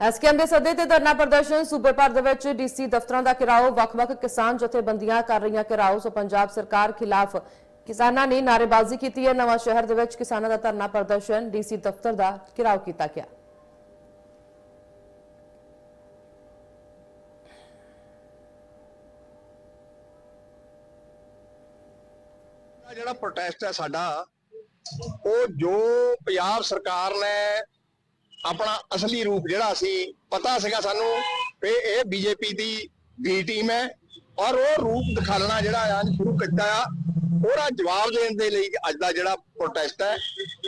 SKM ਦੇ ਸੱਦੇ ਤੇ ਧਰਨਾ ਪ੍ਰਦਰਸ਼ਨ ਸੂਬੇ ਭਰ ਦੇ ਵਿੱਚ ਡੀਸੀ ਦਫ਼ਤਰਾਂ ਦਾ ਘਿਰਾਓ, ਵੱਖ-ਵੱਖ ਕਿਸਾਨ ਜਥੇਬੰਦੀਆਂ ਕਰ ਰਹੀਆਂ ਘਿਰਾਓ। ਸੋ ਪੰਜਾਬ ਸਰਕਾਰ ਖਿਲਾਫ ਕਿਸਾਨਾਂ ਨੇ ਨਾਅਰੇਬਾਜ਼ੀ ਕੀਤੀ ਹੈ। ਨਵਾਂ ਸ਼ਹਿਰ ਦੇ ਵਿੱਚ ਕਿਸਾਨਾਂ ਦਾ ਧਰਨਾ ਪ੍ਰਦਰਸ਼ਨ ਡੀਸੀ ਦਫ਼ਤਰ ਦਾ ਘਿਰਾਓ ਕੀਤਾ ਗਿਆ। ਜਿਹੜਾ ਪ੍ਰੋਟੈਸਟ ਹੈ ਸਾਡਾ, ਉਹ ਜੋ ਪੰਜਾਬ ਸਰਕਾਰ ਨੇ ਆਪਣਾ ਅਸਲੀ ਰੂਪ ਜਿਹੜਾ ਸੀ, ਪਤਾ ਸੀਗਾ ਸਾਨੂੰ ਕਿ ਇਹ ਬੀਜੇਪੀ ਦੀ ਬੀ ਟੀਮ ਹੈ ਔਰ ਉਹ ਰੂਪ ਦਿਖਾਣਾ ਜਿਹੜਾ ਆ ਸ਼ੁਰੂ ਕੀਤਾ ਆ, ਉਹਦਾ ਜਵਾਬ ਦੇਣ ਦੇ ਲਈ ਅੱਜ ਦਾ ਜਿਹੜਾ ਪ੍ਰੋਟੈਸਟ ਹੈ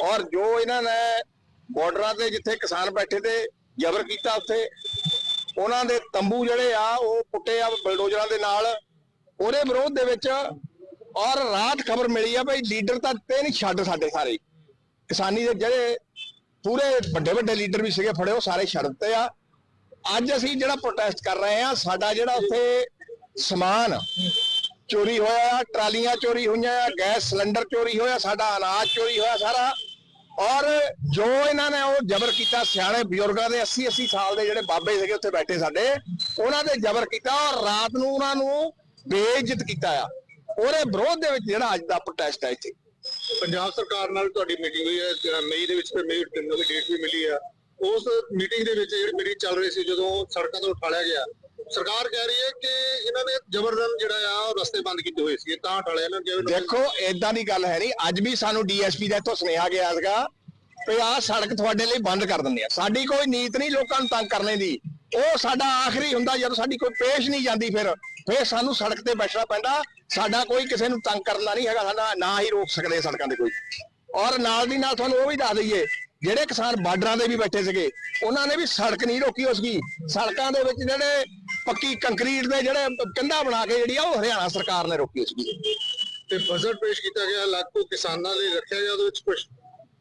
ਔਰ ਜੋ ਇਹਨਾਂ ਨੇ ਬਾਰਡਰਾਂ ਤੇ ਜਿੱਥੇ ਕਿਸਾਨ ਬੈਠੇ ਤੇ ਜ਼ਬਰ ਕੀਤਾ ਉੱਥੇ, ਉਹਨਾਂ ਦੇ ਤੰਬੂ ਜਿਹੜੇ ਆ, ਉਹ ਪੁੱਟੇ ਆ ਬਲਡੋਜ਼ਰਾਂ ਦੇ ਨਾਲ, ਉਹਦੇ ਵਿਰੋਧ ਦੇ ਵਿੱਚ ਔਰ ਰਾਤ ਖਬਰ ਮਿਲੀ ਆ ਭਈ ਲੀਡਰ ਤਾਂ ਤਿੰਨ ਛੱਡ ਸਾਡੇ ਸਾਰੇ, ਕਿਸਾਨੀ ਦੇ ਜਿਹੜੇ ਪੂਰੇ ਵੱਡੇ ਵੱਡੇ ਲੀਡਰ ਵੀ ਸੀਗੇ ਫੜੇ ਉਹ ਸਾਰੇ ਛੱਡ ਦਿੱਤੇ ਆ। ਅੱਜ ਅਸੀਂ ਜਿਹੜਾ ਪ੍ਰੋਟੈਸਟ ਕਰ ਰਹੇ ਆ ਸਾਡਾ ਜਿਹੜਾ ਉੱਥੇ ਸਮਾਨ ਚੋਰੀ ਹੋਇਆ, ਟਰਾਲੀਆਂ ਚੋਰੀ ਹੋਈਆਂ ਆ ਗੈਸ ਸਿਲੰਡਰ ਚੋਰੀ ਹੋਇਆ, ਸਾਡਾ ਅਨਾਜ ਚੋਰੀ ਹੋਇਆ ਸਾਰਾ। ਔਰ ਜੋ ਇਹਨਾਂ ਨੇ ਉਹ ਜ਼ਬਰ ਕੀਤਾ, ਸਿਆਣੇ ਬਜ਼ੁਰਗਾਂ ਦੇ 80 80 ਸਾਲ ਦੇ ਜਿਹੜੇ ਬਾਬੇ ਸੀਗੇ, ਉੱਥੇ ਬੈਠੇ ਸਾਡੇ, ਉਹਨਾਂ ਦੇ ਜ਼ਬਰ ਕੀਤਾ ਔਰ ਰਾਤ ਨੂੰ ਉਹਨਾਂ ਨੂੰ ਬੇਇੱਜ਼ਤ ਕੀਤਾ ਆ। ਉਹਦੇ ਵਿਰੋਧ ਦੇ ਵਿੱਚ ਜਿਹੜਾ ਅੱਜ ਦਾ ਪ੍ਰੋਟੈਸਟ ਹੈ ਇੱਥੇ। ਪੰਜਾਬ ਸਰਕਾਰ ਨਾਲ ਤੁਹਾਡੀ ਮੀਟਿੰਗ ਹੋਈ ਹੈ ਮਈ ਦੇ ਵਿੱਚ ਫਿਰ ਮਈ ਦੀ ਡੇਟ ਵੀ ਮਿਲੀ ਆ। ਉਸ ਮੀਟਿੰਗ ਦੇ ਵਿੱਚ ਜਿਹੜੀ ਮੀਟਿੰਗ ਚੱਲ ਰਹੀ ਸੀ, ਜਦੋਂ ਸੜਕਾਂ ਤੋਂ ਉਠਾਲਿਆ ਗਿਆ, ਸਰਕਾਰ ਕਹਿ ਰਹੀ ਹੈ ਕਿ ਇਹਨਾਂ ਨੇ ਜ਼ਬਰਦਸਤ ਜਿਹੜਾ ਆ ਰਸਤੇ ਬੰਦ ਕੀਤੇ ਹੋਏ ਸੀ ਤਾਂ ਉਠਾਲਿਆ ਇਹਨਾਂ ਨੇ, ਜਿਵੇਂ ਦੇਖੋ, ਏਦਾਂ ਦੀ ਗੱਲ ਹੈ ਨਹੀਂ, ਅੱਜ ਵੀ ਸਾਨੂੰ ਡੀਐਸਪੀ ਦਾ ਇੱਥੋਂ ਸੁਨੇਹਾ ਗਿਆ ਸੀਗਾ, ਵੀ ਆਹ ਸੜਕ ਤੁਹਾਡੇ ਲਈ ਬੰਦ ਕਰ ਦਿੰਦੇ ਆ। ਸਾਡੀ ਕੋਈ ਨੀਤ ਨਹੀਂ ਲੋਕਾਂ ਨੂੰ ਤੰਗ ਕਰਨੇ ਦੀ। ਉਹ ਸਾਡਾ ਆਖਰੀ ਹੁੰਦਾ ਜਦੋਂ ਸਾਡੀ ਕੋਈ ਪੇਸ਼ ਨਹੀਂ ਜਾਂਦੀ ਫਿਰ ਫਿਰ ਸਾਨੂੰ ਸੜਕ ਤੇ ਬੈਠਣਾ ਪੈਂਦਾ। ਸਾਡਾ ਕੋਈ ਕਿਸੇ ਨੂੰ ਤੰਗ ਕਰਨਾ ਨਹੀਂ ਹੈਗਾ ਸਾਡਾ ਨਾ ਹੀ ਰੋਕ ਸਕਦੇ ਸੜਕਾਂ ਤੇ ਕੋਈ। ਔਰ ਨਾਲ ਦੀ ਨਾਲ ਤੁਹਾਨੂੰ ਉਹ ਵੀ ਦੱਸ ਦਈਏ ਜਿਹੜੇ ਕਿਸਾਨ ਬਾਰਡਰਾਂ ਤੇ ਵੀ ਬੈਠੇ ਸੀਗੇ ਉਹਨਾਂ ਨੇ ਵੀ ਸੜਕ ਨਹੀਂ ਰੋਕੀ ਉਸकी ਸੜਕਾਂ ਦੇ ਵਿੱਚ ਜਿਹੜੇ ਪੱਕੀ ਕੰਕਰੀਟ ਦੇ ਜਿਹੜੇ ਕੰਧਾਂ ਬਣਾ ਕੇ ਜਿਹੜੀ ਆ ਉਹ ਹਰਿਆਣਾ ਸਰਕਾਰ ਨੇ ਰੋਕੀ ਉਸकी ਤੇ ਬਜਟ ਪੇਸ਼ ਕੀਤਾ ਗਿਆ ਲਾਖੋ ਕਿਸਾਨਾਂ ਲਈ ਰੱਖਿਆ ਗਿਆ ਉਹਦੇ ਵਿੱਚ ਕੁਝ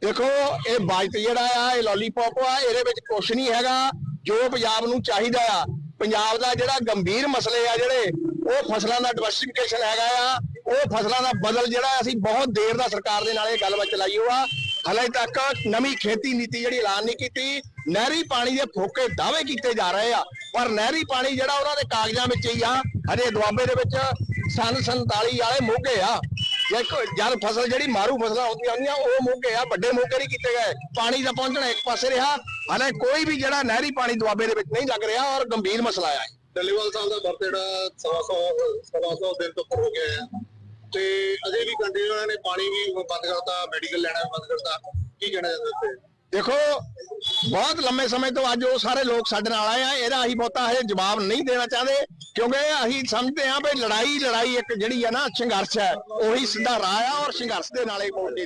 ਦੇਖੋ ਇਹ ਬਜਟ ਜਿਹੜਾ ਆ ਇਹ ਲੋਲੀਪੌਪ ਆ ਇਹਦੇ ਵਿੱਚ ਕੁਝ ਨਹੀਂ ਹੈਗਾ। ਜੋ ਪੰਜਾਬ ਨੂੰ ਚਾਹੀਦਾ ਆ, ਪੰਜਾਬ ਦਾ ਜਿਹੜਾ ਗੰਭੀਰ ਮਸਲੇ ਆ ਜਿਹੜੇ, ਉਹ ਫਸਲਾਂ ਦਾ ਡਿਵਰਸਿਫਿਕੇਸ਼ਨ ਹੈਗਾ ਆ, ਉਹ ਫਸਲਾਂ ਦਾ ਬਦਲ ਜਿਹੜਾ ਅਸੀਂ ਬਹੁਤ ਦੇਰ ਦਾ ਸਰਕਾਰ ਦੇ ਨਾਲ ਇਹ ਗੱਲਬਾਤ ਚਲਾਈ ਹੋਆ। ਹਲੇ ਤੱਕ ਨਵੀਂ ਖੇਤੀ ਨੀਤੀ ਜਿਹੜੀ ਐਲਾਨ ਨਹੀਂ ਕੀਤੀ, ਨਹਿਰੀ ਪਾਣੀ ਦੇ ਫੋਕੇ ਦਾਅਵੇ ਕੀਤੇ ਜਾ ਰਹੇ ਆ। ਪਰ ਨਹਿਰੀ ਪਾਣੀ ਜਿਹੜਾ ਉਹਨਾਂ ਦੇ ਕਾਗਜ਼ਾਂ ਵਿੱਚ ਹੀ ਆ, ਹਜੇ ਦੁਆਬੇ ਦੇ ਵਿੱਚ ਸਨ 47 ਵਾਲੇ ਮੋਗੇ ਆ। ਜੇ ਜਦ ਫਸਲ ਜਿਹੜੀ ਮਾਰੂ ਫਸਲਾਂ ਹੁੰਦੀਆਂ ਹੁੰਦੀਆਂ ਉਹ ਮੋਗੇ ਆ ਵੱਡੇ ਮੋਗੇ ਨਹੀਂ ਕੀਤੇ ਗਏ। ਪਾਣੀ ਦਾ ਪਹੁੰਚਣਾ ਇੱਕ ਪਾਸੇ ਰਿਹਾ। ਹਾਲੇ ਕੋਈ ਵੀ ਜਿਹੜਾ ਨਹਿਰੀ ਪਾਣੀ ਦੁਆਬੇ ਦੇ ਵਿੱਚ ਨਹੀਂ ਲੱਗ ਰਿਹਾ ਔਰ ਗੰਭੀਰ ਮਸਲਾ ਆ। ਇਹ। ਟੱਲੀਵਾਲ ਸਾਹਿਬ ਦਾ ਬਰਥ ਜਿਹੜਾ ਸਵਾ ਸੌ ਸਵਾ ਸੌ ਦਿਨ ਤੋਂ ਉੱਪਰ ਹੋ ਗਿਆ ਹੈ ਤੇ ਅਜੇ ਵੀ ਕੰਟੀਨਿਊ ਉਹਨਾਂ ਨੇ ਪਾਣੀ ਵੀ ਬੰਦ ਕਰਤਾ ਮੈਡੀਕਲ ਲੈਣਾ ਵੀ ਬੰਦ ਕਰਤਾ। ਕੀ ਕਹਿਣਾ ਚਾਹੁੰਦੇ ਉੱਤੇ ਦੇਖੋ ਬਹੁਤ ਲੰਮੇ ਸਮੇਂ ਤੋਂ ਅੱਜ ਉਹ ਸਾਰੇ ਲੋਕ ਸਾਡੇ ਨਾਲ ਆਏ ਆ ਇਹਦਾ ਅਸੀਂ ਬਹੁਤਾ ਹਜੇ ਜਵਾਬ ਨਹੀਂ ਦੇਣਾ ਚਾਹੁੰਦੇ। ਕਿਉਂਕਿ ਅਸੀਂ ਸਮਝਦੇ ਹਾਂ ਵੀ ਲੜਾਈ ਲੜਾਈ ਇੱਕ ਜਿਹੜੀ ਹੈ ਨਾ ਸੰਘਰਸ਼ ਹੈ, ਉਹੀ ਸਿੱਧਾ ਰਾਹ ਆ ਔਰ ਸੰਘਰਸ਼ ਦੇ ਨਾਲ ਹੀ ਮੋੜ ਕੇ